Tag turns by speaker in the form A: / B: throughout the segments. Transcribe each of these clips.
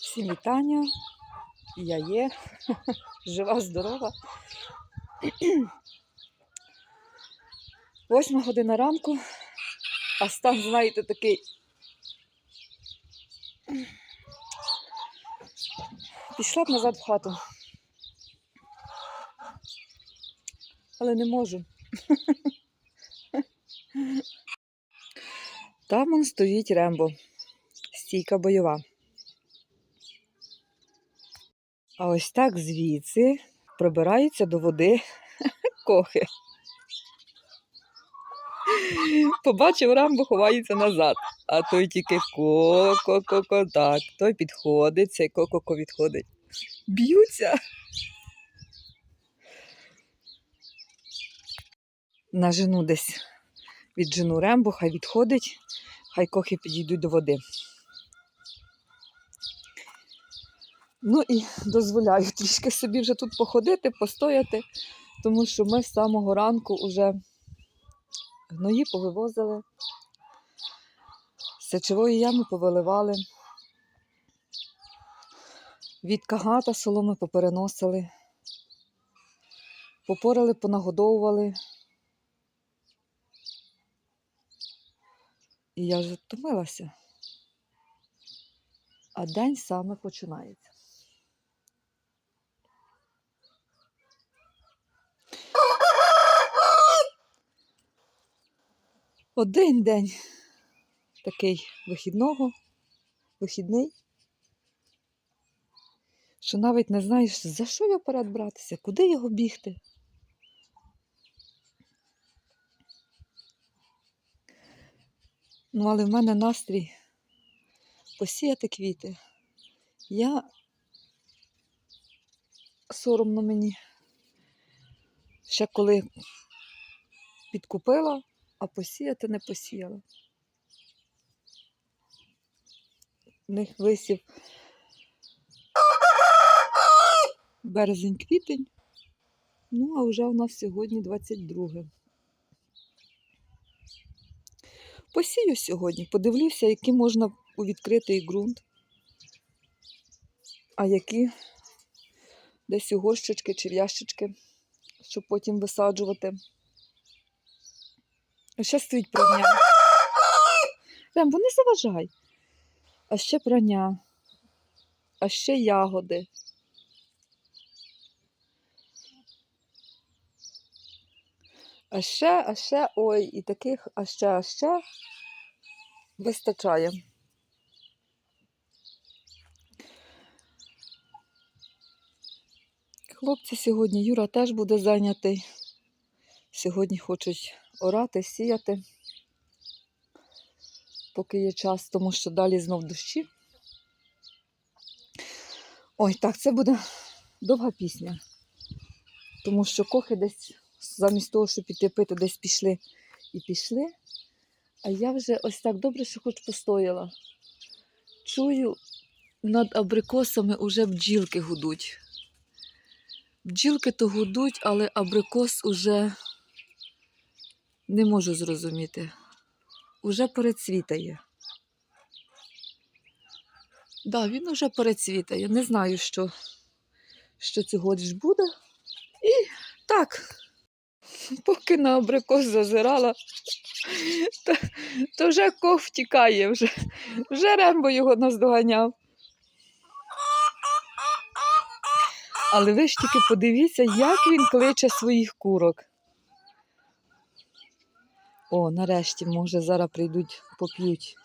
A: Всім вітання. Я є. Жива, здорова. Восьма година ранку, а стан, знаєте, такий. Пішла б назад в хату. Але не можу. Там он стоїть Рембо. Стійка бойова. А ось так звідси пробираються до води кохи. Побачив Рамбо, ховається назад. А той тільки ко-ко-ко-ко, так. Той підходить, цей ко-ко-ко відходить. Б'ються. На жену десь від жену Рембо, хай відходить, хай кохи підійдуть до води. Ну і дозволяю трішки собі вже тут походити, постояти, тому що ми з самого ранку вже гної повивозили, сечової ями повиливали, від кагата соломи попереносили, попорали, понагодовували. І я вже втомилася. А день саме починається. Один день такий вихідного, вихідний, що навіть не знаєш, за що його перед братися, куди його бігти. Ну, але в мене настрій посіяти квіти. Я соромно мені ще коли підкупила, а посіяти не посіяла. В них висів березень-квітень. Ну, а вже у нас сьогодні 22. Посію сьогодні, подивлюся, які можна у відкритий ґрунт, а які десь у горщички чи в ящички, щоб потім висаджувати. Ще стоїть прання. Рембо, не заважай. А ще прання, а ще ягоди. А ще, а ще, ой, і таких, а ще, а ще вистачає. Хлопці сьогодні, Юра теж буде зайнятий. Сьогодні хочуть орати, сіяти, поки є час, тому що далі знов дощі. Ой, так, це буде довга пісня, тому що кохи десь замість того, щоб піти пити, десь пішли і пішли. А я вже ось так добре, що хоч постояла. Чую, над абрикосами уже бджілки гудуть. Бджілки то гудуть, але абрикос уже не можу зрозуміти. Уже перецвітає. Так, да, він уже перецвітає. Не знаю, що, що цьогоріч буде. І так, поки на абрикос зазирала, то, то вже ков втікає, вже, вже Рембо його наздоганяв. Але ви ж тільки подивіться, як він кличе своїх курок. О, нарешті, може, зараз прийдуть, поп'ють.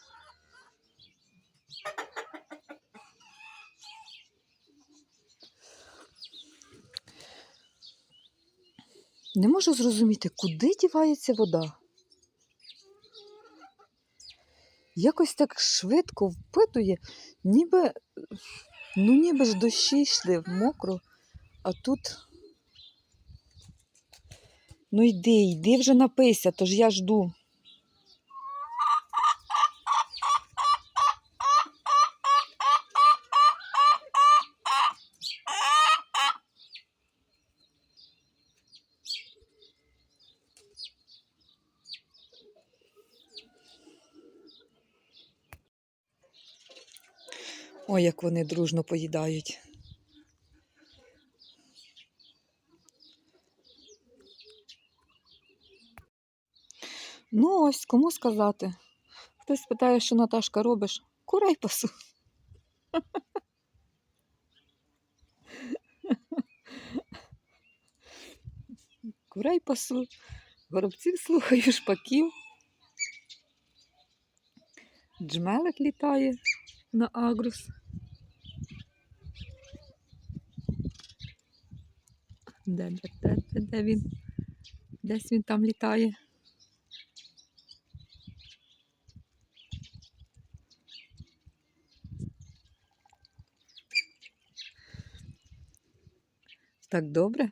A: Не можу зрозуміти, куди дівається вода. Якось так швидко впитує, ніби, ну ніби ж дощі йшли мокро, а тут. Ну йди, йди вже напийся, тож я жду. Ой, як вони дружно поїдають. Ну, ось кому сказати. Хтось питає, що Наташка робиш. Курей пасу. Курей пасу, горобців слухаю, шпаків. Джмелик літає на агрус. Де, де, де, де, він? Десь він там літає. Так добре.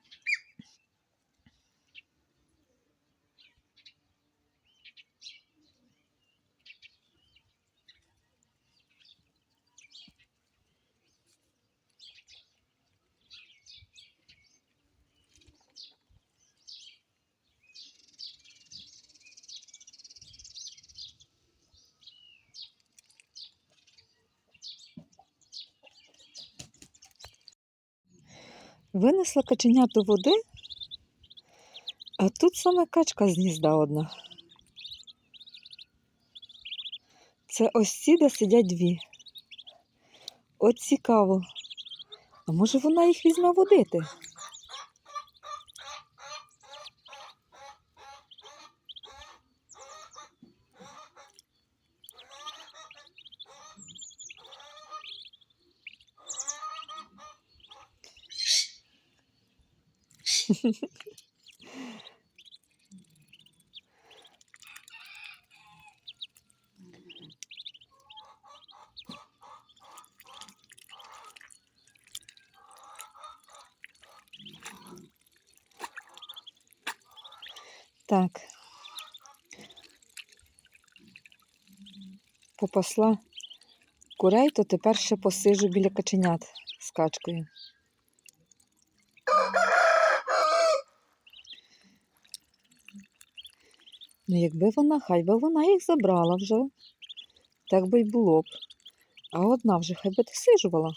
A: Винесла каченя до води, а тут саме качка з гнізда одна. Це ось ці, де сидять дві. От цікаво. А може вона їх візьме водити? Так. Попасла курей, то тепер ще посижу біля каченят з качкою. Ну, якби вона, хай би вона їх забрала вже. Так би й було б. А одна вже хай би досижувала.